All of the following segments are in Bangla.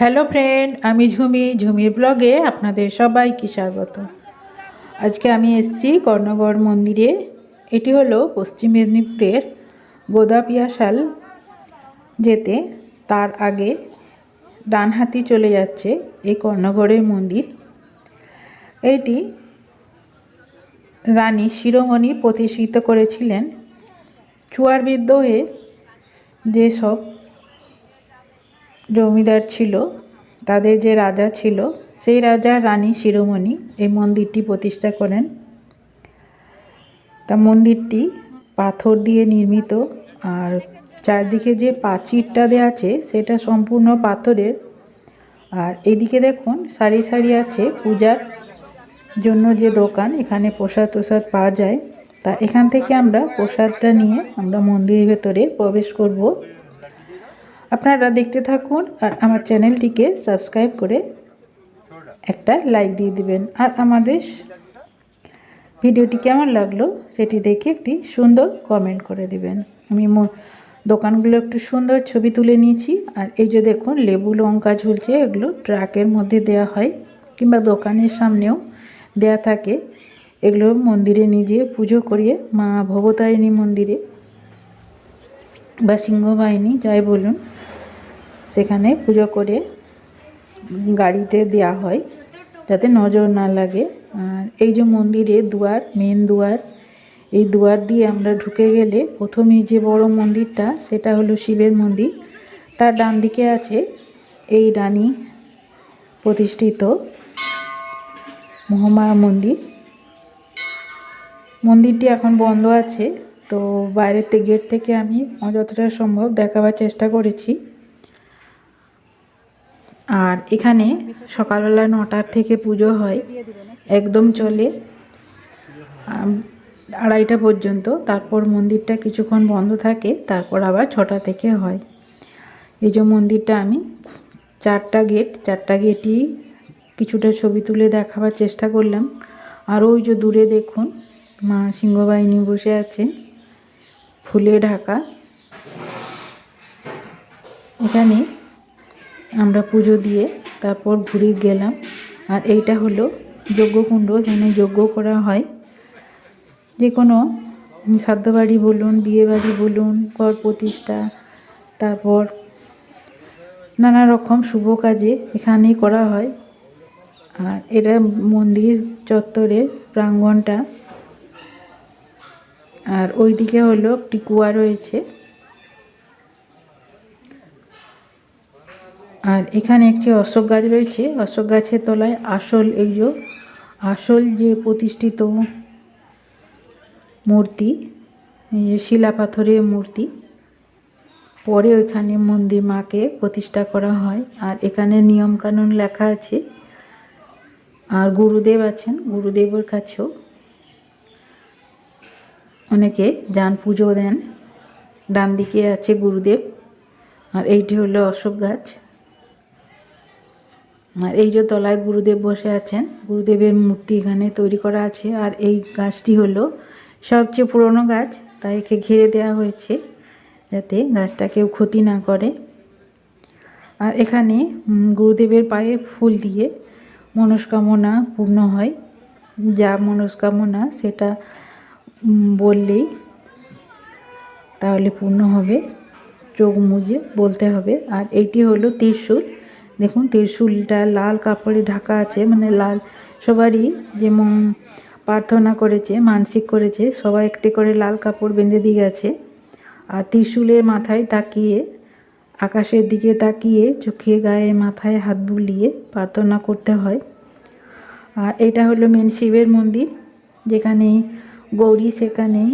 হ্যালো ফ্রেন্ড, আমি ঝুমি, ঝুমির ব্লগে আপনাদের সবাইকে স্বাগত। আজকে আমি এসেছি কর্ণগড় মন্দিরে। এটি হলো পশ্চিম মেদিনীপুরের গোদাপিয়াশাল যেতে তার আগে ডান হাতি চলে যাচ্ছে এই কর্ণগড়ের মন্দির। এটি রানী শিরোমণি প্রতিষ্ঠিত করেছিলেন। চুয়ার বিদ্রোহে যেসব জমিদার ছিল, তাদের যে রাজা ছিল, সেই রাজা রানী শিরোমণি এই মন্দিরটি প্রতিষ্ঠা করেন। তা মন্দিরটি পাথর দিয়ে নির্মিত। আর চারদিকে যে প্রাচীরটা দেওয়া আছে, সেটা সম্পূর্ণ পাথরের। আর এদিকে দেখুন, সারি সারি আছে পূজার জন্য যে দোকান, এখানে প্রসাদ তোসাদ পাওয়া যায়। তা এখান থেকে আমরা প্রসাদটা নিয়ে আমরা মন্দিরের ভেতরে প্রবেশ করব। আপনারা দেখতে থাকুন আর আমার চ্যানেলটিকে সাবস্ক্রাইব করে একটা লাইক দিয়ে দিবেন। আর আমাদের ভিডিওটি কেমন লাগল সেটি দেখে একটি সুন্দর কমেন্ট করে দিবেন। আমি দোকানগুলো একটু সুন্দর ছবি তুলে নিয়েছি। আর এই যে দেখুন, লেবু, লঙ্কা, ঝুলছে, এগুলো ট্রাকের মধ্যে দেয়া হয় কিংবা দোকানের সামনেও দেয়া থাকে। এগুলো মন্দিরে নিজে পুজো করিয়ে মা ভবতারিণী মন্দিরে বা সিংহবাহিনী যাই বলুন, সেখানে পুজো করে গাড়িতে দেওয়া হয়। যাতে নজর না লাগে। আর এই যে মন্দিরে দুয়ার মেন দুয়ার, এই দুয়ার দিয়ে আমরা ঢুকে গেলে প্রথমেই যে বড় মন্দিরটা, সেটা হলো শিবের মন্দির। তার ডান দিকে আছে এই রানী প্রতিষ্ঠিত মহামায়া মন্দির। মন্দিরটি এখন বন্ধ আছে, তো বাইরের গেট থেকে আমি যতটা সম্ভব দেখাবার চেষ্টা করেছি। আর এখানে সকালবেলা নটার থেকে পুজো হয়, একদম চলে আড়াইটা পর্যন্ত। তারপর মন্দিরটা কিছুক্ষণ বন্ধ থাকে, তারপর আবার ছটা থেকে হয়। এই যে মন্দিরটা আমি, চারটা গেট, চারটা গেটই কিছুটা ছবি তুলে দেখাবার চেষ্টা করলাম। আর ওই যে দূরে দেখুন, মা সিংহবাহিনী বসে আছে ফুলে ঢাকা। এখানে আমরা পুজো দিয়ে তারপর ঘুরে গেলাম। আর এইটা হলো যজ্ঞকুণ্ড এখানে যজ্ঞ করা হয়। যে কোনো বাড়ি বলুন, বিয়েবাড়ি বলুন, ঘর প্রতিষ্ঠা, তারপর নানা রকম শুভ কাজে এখানেই করা হয়। আর এটা মন্দির চত্বরের প্রাঙ্গণটা আর ওইদিকে হলো একটি কুয়া রয়েছে। আর এখানে একটি অশোক গাছ রয়েছে। অশোক গাছের তলায় আসল এই যে, আসল যে প্রতিষ্ঠিত মূর্তি, এই শিলা পাথরের মূর্তি, পরে ওইখানে মন্দির মাকে প্রতিষ্ঠা করা হয়। আর এখানে নিয়মকানুন লেখা আছে। আর গুরুদেব আছেন, গুরুদেবের কাছেও অনেকে যান পুজো দেন। ডান দিকে আছে গুরুদেব। আর এইটি হলো অশোক গাছ। আর এই যে তলায় গুরুদেব বসে আছেন, গুরুদেবের মূর্তি এখানে তৈরি করা আছে। আর এই গাছটি হলো সবচেয়ে পুরনো গাছ, তাই একে ঘিরে দেওয়া হয়েছে যাতে গাছটা কেউ ক্ষতি না করে। আর এখানে গুরুদেবের পায়ে ফুল দিয়ে মনস্কামনা পূর্ণ হয়। যা মনস্কামনা সেটা বললেই তাহলে পূর্ণ হবে। চোখ মুজে বলতে হবে। আর এইটি হলো ত্রিশূল। দেখুন, ত্রিশূলটা লাল কাপড়ে ঢাকা আছে মানে লাল। সবারই যেমন প্রার্থনা করেছে, মানসিক করেছে, সবাই একটি করে লাল কাপড় বেঁধে দিয়ে গেছে। আর ত্রিশুলের মাথায় তাকিয়ে, আকাশের দিকে তাকিয়ে, চোখে গায়ে, মাথায় হাত বুলিয়ে প্রার্থনা করতে হয়। আর এটা হলো মেন শিবের মন্দির, যেখানে গৌরী সেখানেই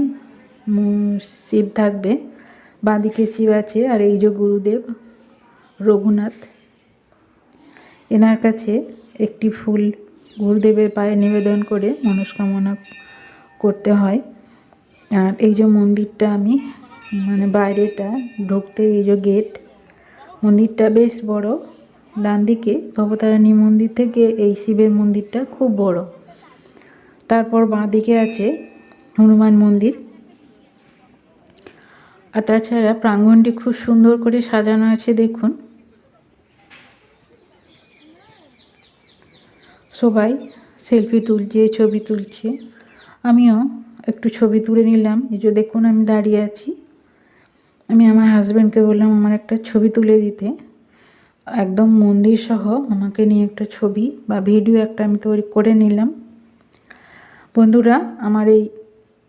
শিব থাকবে। বাঁদিকে শিব আছে, আর এই যে গুরুদেব রঘুনাথ। এনার কাছে একটি ফুল গুরুদেবের পায়ে নিবেদন করে মনস্কামনা করতে হয়। আর এই যে মন্দিরটা আমি মানে বাইরেটা ঢুকতে এই যে গেট মন্দিরটা বেশ বড়। ডান দিকে ভবতারিণী মন্দির থেকে এই শিবের মন্দিরটা খুব বড়। তারপর বাঁ দিকে আছে হনুমান মন্দির। আর তাছাড়া প্রাঙ্গণটি খুব সুন্দর করে সাজানো আছে, দেখুন। সবাই সেলফি তুলছে, ছবি তুলছে। আমিও একটু ছবি তুলে নিলাম। এই যে দেখুন আমি দাঁড়িয়ে আছি। আমি আমার হাজব্যান্ডকে বললাম, আমার একটা ছবি তুলে দিতে। একদম মন্দির সহ আমাকে নিয়ে একটা ছবি বা ভিডিও একটা আমি তৈরি করে নিলাম। বন্ধুরা, আমার এই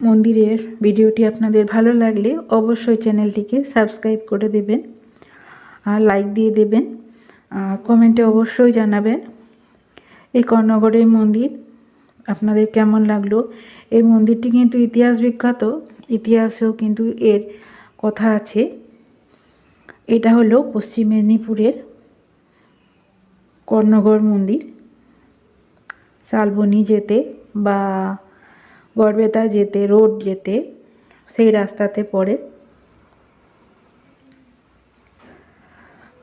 মন্দিরের ভিডিওটি আপনাদের ভালো লাগলে অবশ্যই চ্যানেলটিকে সাবস্ক্রাইব করে দেবেন আর লাইক দিয়ে দেবেন। আর কমেন্টে অবশ্যই জানাবেন। এই কর্ণগড়ের মন্দির। আপনাদের কেমন লাগল? এই মন্দিরটি কিন্তু ইতিহাস বিখ্যাত। ইতিহাসেও কিন্তু এর কথা আছে। এটা হলো পশ্চিম মেদিনীপুরের কর্ণগড় মন্দির। শালবনি যেতে বা গড়বেতা যেতে, রোড যেতে, সেই রাস্তাতে পড়ে।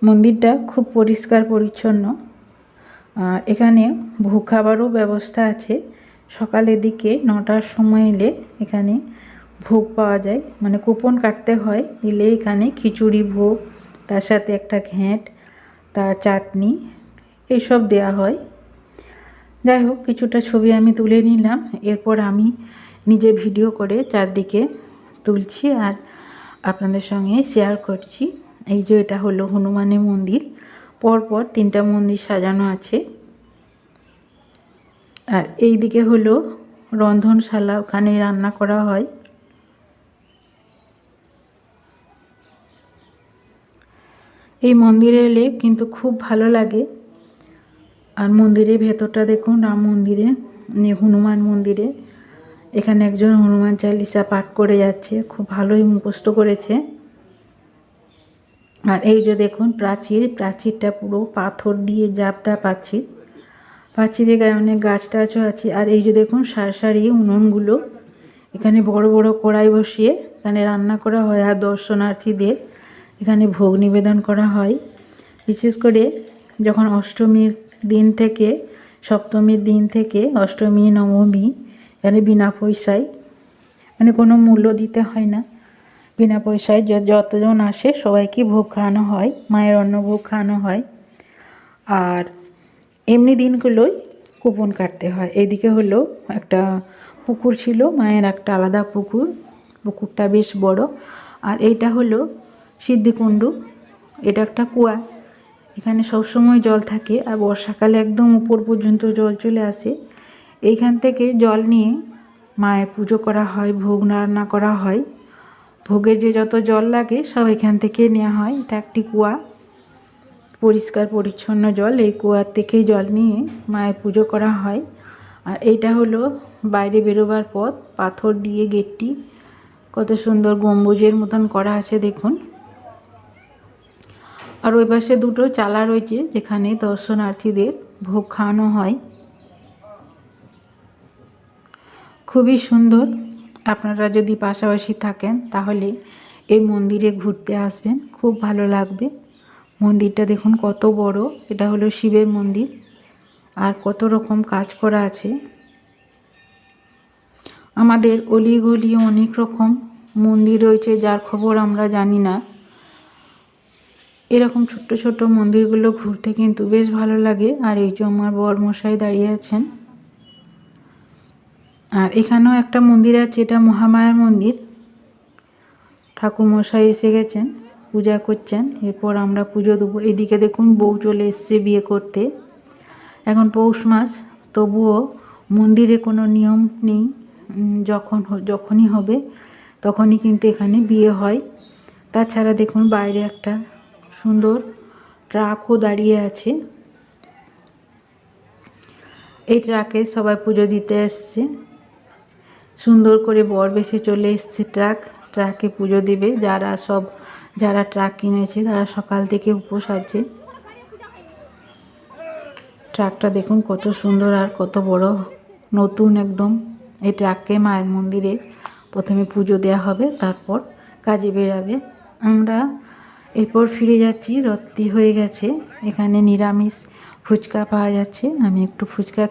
মন্দিরটা খুব পরিষ্কার, পরিচ্ছন্ন। এখানে ভোগ খাবারও ব্যবস্থা আছে। সকালের দিকে নটার সময় এলে এখানে ভোগ পাওয়া যায়। মানে কুপন কাটতে হয়। দিলে এখানে খিচুড়ি ভোগ, তার সাথে একটা ঘ্যাঁট, তার চাটনি, এসব দেয়া হয়। যাই হোক, কিছুটা ছবি আমি তুলে নিলাম। এরপর আমি নিজে ভিডিও করে চারদিকে তুলছি আর আপনাদের সঙ্গে শেয়ার করছি। এই যে এটা হলো হনুমানের মন্দির। পরপর তিনটা মন্দির সাজানো আছে। আর এই দিকে হলো রন্ধনশালা, ওখানে রান্না করা হয়। এই মন্দিরে এলে কিন্তু খুব ভালো লাগে। আর মন্দিরের ভেতরটা দেখুন, রাম মন্দিরে হনুমান মন্দিরে। এখানে একজন হনুমান চালিসা পাঠ করে যাচ্ছে, খুব ভালোই মুখস্থ করেছে। আর এই যে দেখুন প্রাচীর, প্রাচীরটা পুরো পাথর দিয়ে জাপদা প্রাচীর প্রাচীরের গায়ে অনেক গাছ টাছও আছে। আর এই যে দেখুন সারি সারি উনুনগুলো, এখানে বড় বড় কড়াই বসিয়ে এখানে রান্না করা হয় আর দর্শনার্থীদের এখানে ভোগ নিবেদন করা হয়। বিশেষ করে যখন অষ্টমীর দিন থেকে, সপ্তমীর দিন থেকে, অষ্টমী, নবমী, এখানে বিনা পয়সায় মানে কোনো মূল্য দিতে হয় না। বিনা পয়সায় যতজন আসে সবাইকে ভোগ খাওয়ানো হয়, মায়ের অন্ন ভোগ খাওয়ানো হয়। আর এমনি দিনগুলোই কুপন কাটতে হয়। এদিকে হলো একটা পুকুর ছিল, মায়ের একটা আলাদা পুকুর। পুকুরটা বেশ বড়। আর এইটা হলো সিদ্ধিকুণ্ডু। এটা একটা কুয়া। এখানে সবসময় জল থাকে আর বর্ষাকালে একদম উপর পর্যন্ত জল চলে আসে। এইখান থেকে জল নিয়ে মায়ের পুজো করা হয়, ভোগ রান্না করা হয়। ভোগের যে যত জল লাগে, সব এখান থেকে নেওয়া হয়। এটা একটি কুয়া। পরিষ্কার, পরিচ্ছন্ন জল। এই কুয়ার থেকেই জল নিয়ে মায়ের পুজো করা হয়। আর এইটা হলো বাইরে বেরোবার পথ। পাথর দিয়ে গেটটি কত সুন্দর গম্বুজের মতন করা আছে, দেখুন। আর ওই পাশে দুটো চালা রয়েছে, যেখানে দর্শনার্থীদের ভোগ খাওয়ানো হয়। খুবই সুন্দর। আপনারা যদি পাশাপাশি থাকেন, তাহলে এই মন্দিরে ঘুরতে আসবেন। খুব ভালো লাগবে। মন্দিরটা দেখুন কত বড়। এটা হলো শিবের মন্দির। আর কত রকম কাজ করা আছে। আমাদের অলিগলি অনেক রকম মন্দির রয়েছে, যার খবর আমরা জানি না। এরকম ছোট্ট ছোট্ট মন্দিরগুলো ঘুরতে কিন্তু বেশ ভালো লাগে। আর এই যে আমার বর মশাই দাঁড়িয়ে আছেন এখানেও একটা মন্দির আছে, এটা মহামায়ার মন্দির। ঠাকুর মশাই এসে গেছেন, পূজা করছেন, এরপর আমরা পুজো দেবো। এদিকে দেখুন বউ চলে এসছে বিয়ে করতে। এখন পৌষ মাস, তবুও মন্দিরে কোনো নিয়ম নেই। যখন যখনই হবে, তখনই কিন্তু এখানে বিয়ে হয়। তাছাড়া দেখুন বাইরে একটা সুন্দর ট্রাকও দাঁড়িয়ে আছে। এই ট্রাকে সবাই পুজো দিতে এসছে। সুন্দর করে বর বেশি চলে এসছে ট্রাক। ট্রাকে পুজো দিবে। যারা সব, যারা ট্রাক কিনেছে, তারা সকাল থেকে উপোস আছে। ট্রাকটা দেখুন কত সুন্দর আর কত বড়, নতুন একদম। এই ট্রাককে মায়ের মন্দিরে প্রথমে পুজো দেওয়া হবে, তারপর কাজে বেরাবে। আমরা এরপর ফিরে যাচ্ছি, রত্তি হয়ে গেছে। এখানে নিরামিষ ফুচকা পাওয়া যাচ্ছে। আমি একটু ফুচকা